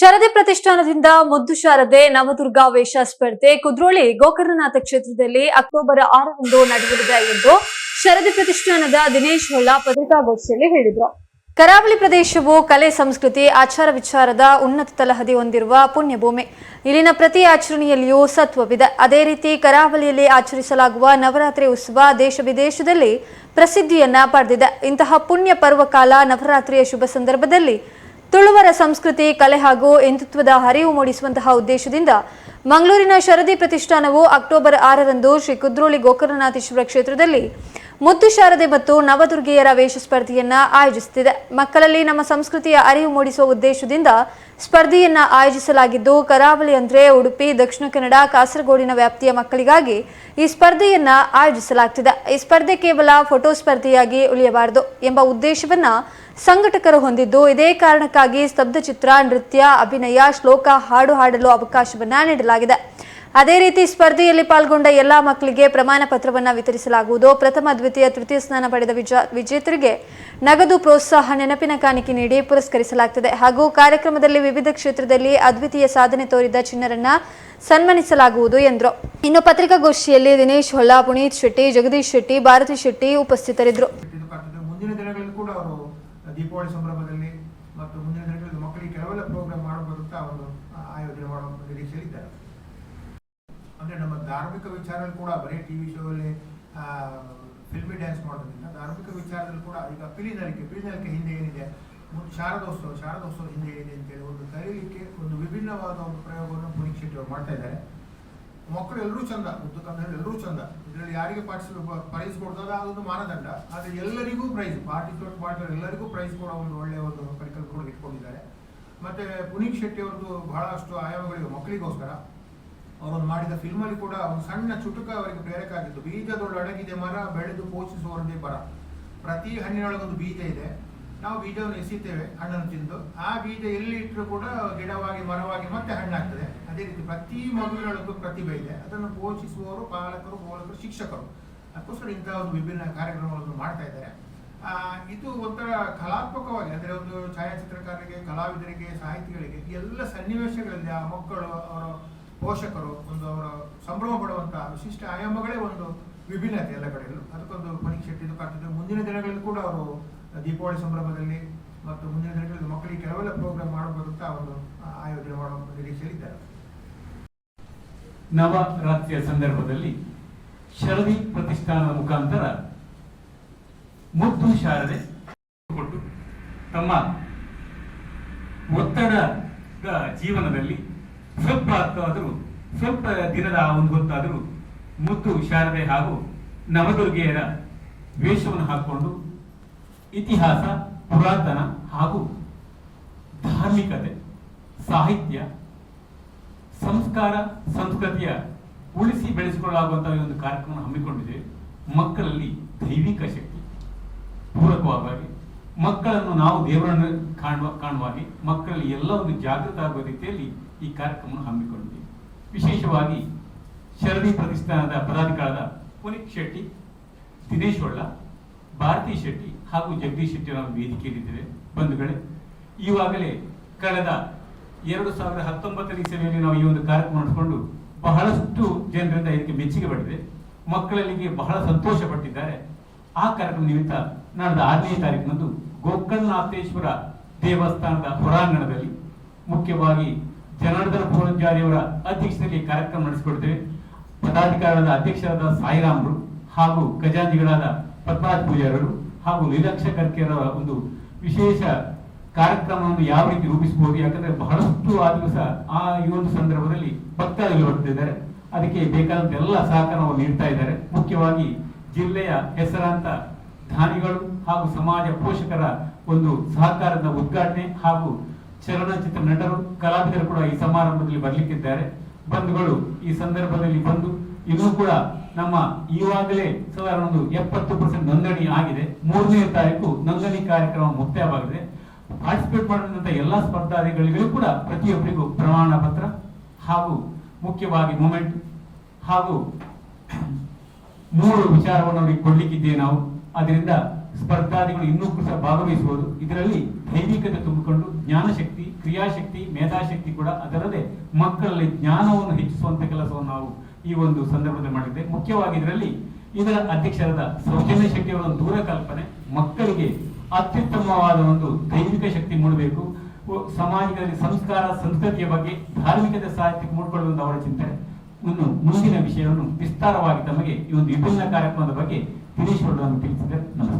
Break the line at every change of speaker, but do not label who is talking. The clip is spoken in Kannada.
ಶರದಿ ಪ್ರತಿಷ್ಠಾನದಿಂದ ಮುದ್ದು ಶಾರದೆ ನವದುರ್ಗಾ ವೇಷ ಸ್ಪರ್ಧೆ ಕುದ್ರೋಳಿ ಗೋಕರ್ಣನಾಥ ಕ್ಷೇತ್ರದಲ್ಲಿ ಅಕ್ಟೋಬರ್ ಆರರಂದು ನಡೆಯಲಿದೆ ಎಂದು ಶರದಿ ಪ್ರತಿಷ್ಠಾನದ ದಿನೇಶ್ ಹೊಳ್ಳ ಪತ್ರಿಕಾಗೋಷ್ಠಿಯಲ್ಲಿ ಹೇಳಿದರು. ಕರಾವಳಿ ಪ್ರದೇಶವು ಕಲೆ, ಸಂಸ್ಕೃತಿ, ಆಚಾರ ವಿಚಾರದ ಉನ್ನತ ತಲಹದಿ ಹೊಂದಿರುವ ಪುಣ್ಯಭೂಮಿ. ಇಲ್ಲಿನ ಪ್ರತಿ ಆಚರಣೆಯಲ್ಲಿಯೂ ಸತ್ವವಿದೆ. ಅದೇ ರೀತಿ ಕರಾವಳಿಯಲ್ಲಿ ಆಚರಿಸಲಾಗುವ ನವರಾತ್ರಿ ಉತ್ಸವ ದೇಶ ವಿದೇಶದಲ್ಲಿ ಪ್ರಸಿದ್ಧಿಯನ್ನ ಪಡೆದಿದೆ. ಇಂತಹ ಪುಣ್ಯ ಪರ್ವಕಾಲ ನವರಾತ್ರಿಯ ಶುಭ ಸಂದರ್ಭದಲ್ಲಿ ತುಳುವರ ಸಂಸ್ಕೃತಿ, ಕಲೆ ಹಾಗೂ ಹಿಂದುತ್ವದ ಹರಿವು ಮೂಡಿಸುವಂತಹ ಉದ್ದೇಶದಿಂದ ಮಂಗಳೂರಿನ ಶರದಿ ಪ್ರತಿಷ್ಠಾನವು ಅಕ್ಟೋಬರ್ ಆರರಂದು ಶ್ರೀ ಕುದ್ರೋಳಿ ಗೋಕರ್ಣನಾಥೇಶ್ವರ ಕ್ಷೇತ್ರದಲ್ಲಿ ಮುದ್ದು ಶಾರದೆ ಮತ್ತು ನವದುರ್ಗೆಯರ ವೇಷ ಸ್ಪರ್ಧೆಯನ್ನ ಆಯೋಜಿಸುತ್ತಿದೆ. ಮಕ್ಕಳಲ್ಲಿ ನಮ್ಮ ಸಂಸ್ಕೃತಿಯ ಅರಿವು ಮೂಡಿಸುವ ಉದ್ದೇಶದಿಂದ ಸ್ಪರ್ಧೆಯನ್ನ ಆಯೋಜಿಸಲಾಗಿದ್ದು, ಕರಾವಳಿ ಅಂದ್ರೆ ಉಡುಪಿ, ದಕ್ಷಿಣ ಕನ್ನಡ, ಕಾಸರಗೋಡಿನ ವ್ಯಾಪ್ತಿಯ ಮಕ್ಕಳಿಗಾಗಿ ಈ ಸ್ಪರ್ಧೆಯನ್ನ ಆಯೋಜಿಸಲಾಗ್ತಿದೆ. ಈ ಸ್ಪರ್ಧೆ ಕೇವಲ ಫೋಟೋ ಸ್ಪರ್ಧೆಯಾಗಿ ಉಳಿಯಬಾರದು ಎಂಬ ಉದ್ದೇಶವನ್ನ ಸಂಘಟಕರು ಹೊಂದಿದ್ದು, ಇದೇ ಕಾರಣಕ್ಕಾಗಿ ಸ್ತಬ್ಧ ಚಿತ್ರ ನೃತ್ಯ, ಅಭಿನಯ, ಶ್ಲೋಕ ಹಾಡು ಹಾಡಲು ಅವಕಾಶವನ್ನ ನೀಡಲಾಗಿದೆ. ಅದೇ ರೀತಿ ಸ್ಪರ್ಧೆಯಲ್ಲಿ ಪಾಲ್ಗೊಂಡ ಎಲ್ಲಾ ಮಕ್ಕಳಿಗೆ ಪ್ರಮಾಣ ಪತ್ರವನ್ನು ವಿತರಿಸಲಾಗುವುದು. ಪ್ರಥಮ, ದ್ವಿತೀಯ, ತೃತೀಯ ಸ್ಥಾನ ಪಡೆದ ವಿಜ- ವಿಜೇತರಿಗೆ ನಗದು ಪ್ರೋತ್ಸಾಹ, ನೆನಪಿನ ಕಾಣಿಕೆ ನೀಡಿ ಪುರಸ್ಕರಿಸಲಾಗುತ್ತದೆ ಹಾಗೂ ಕಾರ್ಯಕ್ರಮದಲ್ಲಿ ವಿವಿಧ ಕ್ಷೇತ್ರದಲ್ಲಿ ಅದ್ವಿತೀಯ ಸಾಧನೆ ತೋರಿದ ಚಿನ್ನರನ್ನ ಸನ್ಮಾನಿಸಲಾಗುವುದು ಎಂದರು. ಇನ್ನು ಪತ್ರಿಕಾಗೋಷ್ಠಿಯಲ್ಲಿ ದಿನೇಶ್ ಹೊಳ್ಳ, ಪುನೀತ್ ಶೆಟ್ಟಿ, ಜಗದೀಶ್ ಶೆಟ್ಟಿ, ಭಾರತಿ ಶೆಟ್ಟಿ ಉಪಸ್ಥಿತರಿದ್ದರು.
ಮತ್ತು ಮುಂದಿನ ದಿನಗಳಲ್ಲಿ ಮಕ್ಕಳಿಗೆ ಕೆಲವೆಲ್ಲ ಪ್ರೋಗ್ರಾಮ್ ಮಾಡಬಹುದು ಅಂತ ಒಂದು ಆಯೋಜನೆ ಮಾಡುವ ನಿರೀಕ್ಷೆಯಲ್ಲಿದ್ದಾರೆ ಅಂದ್ರೆ ನಮ್ಮ ಧಾರ್ಮಿಕ ವಿಚಾರದಲ್ಲಿ ಕೂಡ ಬರೀ ಟಿವಿ ಶೋ ಅಲ್ಲಿ ಫಿಲ್ಮಿ ಡ್ಯಾನ್ಸ್ ಮಾಡೋದ್ರಿಂದ ಧಾರ್ಮಿಕ ವಿಚಾರದಲ್ಲಿ ಕೂಡ ಈಗ ಪಿಲಿನಲಿಕೆ ಪಿಲಿನಲಿಕೆ ಹಿಂದೆ ಏನಿದೆ? ಶಾರದೋತ್ಸವ ಶಾರದೋತ್ಸವ ಹಿಂದೆ ಏನಿದೆ ಅಂತೇಳಿ ಒಂದು ಕರೀಲಿಕ್ಕೆ ಒಂದು ವಿಭಿನ್ನವಾದ ಒಂದು ಪ್ರಯೋಗವನ್ನು ಅವರು ಮಾಡ್ತಾ ಇದ್ದಾರೆ. ಮಕ್ಕಳು ಎಲ್ಲರೂ ಚಂದ ಉದ್ದು ಎಲ್ಲರೂ ಚಂದ. ಇದರಲ್ಲಿ ಯಾರಿಗೆ ಪಾರ್ಟಿಸಿಪೇಟ್ ಪ್ರೈಸ್ ಕೊಡ್ತಾರೆ ಅದೊಂದು ಮಾನದಂಡ. ಆದರೆ ಎಲ್ಲರಿಗೂ ಪ್ರೈಸ್ ಪಾರ್ಟಿಸಿಪೇಟ್ ಮಾಡಿದ್ರೆ ಎಲ್ಲರಿಗೂ ಪ್ರೈಸ್ ಕೊಡೋ ಒಂದು ಒಳ್ಳೆಯ ಒಂದು ಪರಿಕಲ್ಪನೆ ಇಟ್ಕೊಂಡಿದ್ದಾರೆ. ಮತ್ತೆ ಪುನೀತ್ ಶೆಟ್ಟಿ ಅವ್ರದ್ದು ಬಹಳಷ್ಟು ಆಯಾಮಗಳಿವೆ ಮಕ್ಕಳಿಗೋಸ್ಕರ. ಅವರೊಂದು ಮಾಡಿದ ಫಿಲ್ಮಲ್ಲಿ ಕೂಡ ಒಂದು ಸಣ್ಣ ಚುಟುಕ ಅವರಿಗೆ ಪ್ರೇರಕ ಆಗಿತ್ತು ಬೀಜದೊಳಗೆ ಅಡಗಿದೆ, ಮರ ಬೆಳೆದು ಪೋಷಿಸುವವರದೇ ಬರ. ಪ್ರತಿ ಹಣ್ಣಿನೊಳಗೊಂದು ಬೀಜ ಇದೆ. ನಾವು ಬೀಜವನ್ನು ಎಸಿತೇವೆ ಹಣ್ಣನ್ನು ತಿಂದು. ಆ ಬೀಜ ಎಲ್ಲಿ ಇಟ್ಟರೂ ಕೂಡ ಗಿಡವಾಗಿ, ಮರವಾಗಿ ಮತ್ತೆ ಹಣ್ಣಾಗ್ತದೆ. ಅದೇ ರೀತಿ ಪ್ರತಿ ಮಗುವಿನೊಳಗೂ ಪ್ರತಿಭೆ ಇದೆ. ಅದನ್ನು ಪೋಷಿಸುವವರು ಪಾಲಕರು ಬೋಧಕರು ಶಿಕ್ಷಕರು. ಅದಕ್ಕೋಸ್ಕರ ಇಂತಹ ಒಂದು ವಿಭಿನ್ನ ಕಾರ್ಯಕ್ರಮಗಳನ್ನು ಮಾಡ್ತಾ ಇದ್ದಾರೆ. ಇದು ಒಂಥರ ಕಲಾತ್ಮಕವಾಗಿ ಅಂದರೆ ಒಂದು ಛಾಯಾಚಿತ್ರಕಾರರಿಗೆ, ಕಲಾವಿದರಿಗೆ, ಸಾಹಿತಿಗಳಿಗೆ ಎಲ್ಲ ಸನ್ನಿವೇಶಗಳಲ್ಲಿ ಆ ಮಕ್ಕಳು, ಅವರ ಪೋಷಕರು ಒಂದು ಅವರ ಸಂಭ್ರಮ ಪಡುವಂತಹ ವಿಶಿಷ್ಟ ಆಯಾಮಗಳೇ ಒಂದು ವಿಭಿನ್ನತೆ ಎಲ್ಲ ಕಡೆಯಲ್ಲೂ ಅದಕ್ಕೊಂದು ಪರೀಕ್ಷೆ ಇದು ಕಾಣ್ತಿದ್ದರು ಮುಂದಿನ ದಿನಗಳಲ್ಲಿ ಕೂಡ ಅವರು ದೀಪಾವಳಿ ಸಂಭ್ರಮದಲ್ಲಿ ಮತ್ತು ಮುಂದಿನ ದಿನಗಳಲ್ಲಿ ಮಕ್ಕಳಿಗೆ ಕೆಲವೆಲ್ಲ ಪ್ರೋಗ್ರಾಮ್ ಮಾಡಬಹುದು ಅಂತ ಒಂದು ಆಯೋಜನೆ ಮಾಡುವ ನಿರೀಕ್ಷೆಯಲ್ಲಿದ್ದಾರೆ
ನವರಾತ್ರಿಯ ಸಂದರ್ಭದಲ್ಲಿ ಶರದಿ ಪ್ರತಿಷ್ಠಾನದ ಮುಖಾಂತರ ಮುದ್ದು ಶಾರದೆ ಕೊಟ್ಟು ತಮ್ಮ ಒತ್ತಡದ ಜೀವನದಲ್ಲಿ ಸ್ವಲ್ಪ ಹೊತ್ತಾದರೂ, ಸ್ವಲ್ಪ ದಿನದ ಒಂದು ಹೊತ್ತಾದರೂ ಮುತ್ತು, ಶಾರದೆ ಹಾಗೂ ನವದುರ್ಗೆಯರ ವೇಷವನ್ನು ಹಾಕಿಕೊಂಡು ಇತಿಹಾಸ, ಪುರಾತನ ಹಾಗೂ ಧಾರ್ಮಿಕತೆ, ಸಾಹಿತ್ಯ, ಸಂಸ್ಕಾರ, ಸಂಸ್ಕೃತಿಯ ಉಳಿಸಿ ಬೆಳೆಸಿಕೊಳ್ಳಾಗುವಂತಹ ಈ ಒಂದು ಕಾರ್ಯಕ್ರಮ ಹಮ್ಮಿಕೊಂಡಿದೆ. ಮಕ್ಕಳಲ್ಲಿ ದೈವಿಕ ಶಕ್ತಿ, ಪೂರಕವಾಗಿ ಮಕ್ಕಳನ್ನು ನಾವು ದೇವರನ್ನು ಕಾಣುವ ಕಾಣುವಾಗಿ ಮಕ್ಕಳಲ್ಲಿ ಎಲ್ಲ ಒಂದು ಜಾಗೃತ ಆಗುವ ರೀತಿಯಲ್ಲಿ ಈ ಕಾರ್ಯಕ್ರಮವನ್ನು ಹಮ್ಮಿಕೊಂಡಿದೆ ವಿಶೇಷವಾಗಿ ಶರಣಿ ಪ್ರತಿಷ್ಠಾನದ ಪದಾಧಿಕಾರದ ಪುನೀತ್ ಶೆಟ್ಟಿ, ದಿನೇಶ್ ಒಳ್ಳ, ಭಾರತಿ ಶೆಟ್ಟಿ ಹಾಗೂ ಜಗದೀಶ್ ಶೆಟ್ಟಿ ಅವರ ವೇದಿಕೆಯಲ್ಲಿದ್ದೇವೆ. ಬಂಧುಗಳೇ, ಈವಾಗಲೇ ಕಳೆದ ಎರಡು ಸಾವಿರದ ಹತ್ತೊಂಬತ್ತನೇ ಇಸವಿಯಲ್ಲಿ ನಾವು ಈ ಒಂದು ಕಾರ್ಯಕ್ರಮ ನಡೆಸಿಕೊಂಡು ಬಹಳಷ್ಟು ಜನರಿಂದ ಇದಕ್ಕೆ ಮೆಚ್ಚುಗೆ ಪಡೆದಿದೆ. ಮಕ್ಕಳಲ್ಲಿಗೆ ಬಹಳ ಸಂತೋಷ ಪಟ್ಟಿದ್ದಾರೆ. ಆ ಕಾರ್ಯಕ್ರಮ ನಿಮಿತ್ತ ನಾಡ್ದ ಆರನೇ ತಾರೀಕಿನಂದು ಗೋಕರ್ಣನಾಥೇಶ್ವರ ದೇವಸ್ಥಾನದ ಹೊರಾಂಗಣದಲ್ಲಿ ಮುಖ್ಯವಾಗಿ ಜನಾರ್ದನ ಪೂರ್ಣಚಾರಿಯವರ ಅಧ್ಯಕ್ಷತೆಯಲ್ಲಿ ಕಾರ್ಯಕ್ರಮ ನಡೆಸಿಕೊಡ್ತೇವೆ. ಪದಾಧಿಕಾರದ ಅಧ್ಯಕ್ಷರಾದ ಸಾಯಿರಾಮರು ಹಾಗೂ ಖಜಾಂಜಿಗಳಾದ ಪದ್ಮರಾಜ್ ಪೂಜಾರರು ಹಾಗೂ ಲೀಲಾಕ್ಷ ಕರ್ಕೆಯರ ಒಂದು ವಿಶೇಷ ಕಾರ್ಯಕ್ರಮವನ್ನು ಯಾವ ರೀತಿ ರೂಪಿಸಬಹುದು, ಯಾಕಂದ್ರೆ ಬಹಳಷ್ಟು ಆ ದಿವಸ ಆ ಈ ಒಂದು ಸಂದರ್ಭದಲ್ಲಿ ಭಕ್ತಾದಿಗಳು ಬರ್ತಿದ್ದಾರೆ. ಅದಕ್ಕೆ ಬೇಕಾದಂತ ಎಲ್ಲ ಸಹಕಾರವನ್ನು ನೀಡ್ತಾ ಇದ್ದಾರೆ. ಮುಖ್ಯವಾಗಿ ಜಿಲ್ಲೆಯ ಹೆಸರಾಂತ ದಾನಿಗಳು ಹಾಗೂ ಸಮಾಜ ಪೋಷಕರ ಒಂದು ಸಹಕಾರದ ಉದ್ಘಾಟನೆ ಹಾಗೂ ಚಲನಚಿತ್ರ ನಟರು, ಕಲಾವಿದರು ಕೂಡ ಈ ಸಮಾರಂಭದಲ್ಲಿ ಬರಲಿಕ್ಕಿದ್ದಾರೆ. ಬಂಧುಗಳು ಈ ಸಂದರ್ಭದಲ್ಲಿ ಬಂದು ಇನ್ನೂ ಕೂಡ ನಮ್ಮ ಈವಾಗಲೇ ಸಾಧಾರಣ ಒಂದು ಎಪ್ಪತ್ತು ಪರ್ಸೆಂಟ್ ನೋಂದಣಿ ಆಗಿದೆ. ಮೂರನೇ ತಾರೀಕು ನೋಂದಣಿ ಕಾರ್ಯಕ್ರಮ ಮುಕ್ತಾಯವಾಗಿದೆ. ಪಾರ್ಟಿಸಿಪೇಟ್ ಮಾಡಿದಂತ ಎಲ್ಲಾ ಸ್ಪರ್ಧಾಧಿಗಳಿಗೂ ಕೂಡ ಪ್ರತಿಯೊಬ್ಬರಿಗೂ ಪ್ರಮಾಣ ಪತ್ರ ಹಾಗೂ ಮುಖ್ಯವಾಗಿ ಮೂಮೆಂಟ್ ಹಾಗೂ ಮೂರು ವಿಚಾರವನ್ನು ಅವರಿಗೆ ಕೊಡ್ಲಿಕ್ಕಿದ್ದೇವೆ ನಾವು. ಅದರಿಂದ ಸ್ಪರ್ಧಾದಿಗಳು ಇನ್ನೂ ಸಹ ಭಾಗವಹಿಸುವುದು ಇದರಲ್ಲಿ ದೈವಿಕತೆ ತುಂಬಿಕೊಂಡು ಜ್ಞಾನಶಕ್ತಿ, ಕ್ರಿಯಾಶಕ್ತಿ, ಮೇಧಾಶಕ್ತಿ ಕೂಡ ಅದರದೇ ಮಕ್ಕಳಲ್ಲಿ ಜ್ಞಾನವನ್ನು ಹೆಚ್ಚಿಸುವಂತ ಕೆಲಸವನ್ನು ನಾವು ಈ ಒಂದು ಸಂದರ್ಭದಲ್ಲಿ ಮಾಡಿದ್ದೆ. ಮುಖ್ಯವಾಗಿ ಇದರಲ್ಲಿ ಇದರ ಅಧ್ಯಕ್ಷರದ ಸೌಜನ್ಯ ಶಕ್ತಿಯ ಒಂದು ದೂರ ಕಲ್ಪನೆ ಮಕ್ಕಳಿಗೆ ಅತ್ಯುತ್ತಮವಾದ ಒಂದು ದೈವಿಕ ಶಕ್ತಿ ಮೂಡಬೇಕು. ಸಮಾಜದಲ್ಲಿ ಸಂಸ್ಕಾರ, ಸಂಸ್ಕೃತಿಯ ಬಗ್ಗೆ ಧಾರ್ಮಿಕತೆ, ಸಾಹಿತ್ಯಕ್ಕೆ ಮೂಡಿಕೊಳ್ಳುವಂತ ಅವರ ಚಿಂತನೆ. ಮುಂದಿನ ವಿಷಯವನ್ನು ವಿಸ್ತಾರವಾಗಿ ತಮಗೆ ಈ ಒಂದು ವಿಭಿನ್ನ ಕಾರ್ಯಕ್ರಮದ ಬಗ್ಗೆ హరీష్ ప్రోగ్రామ్ టీచర్ నమస్తే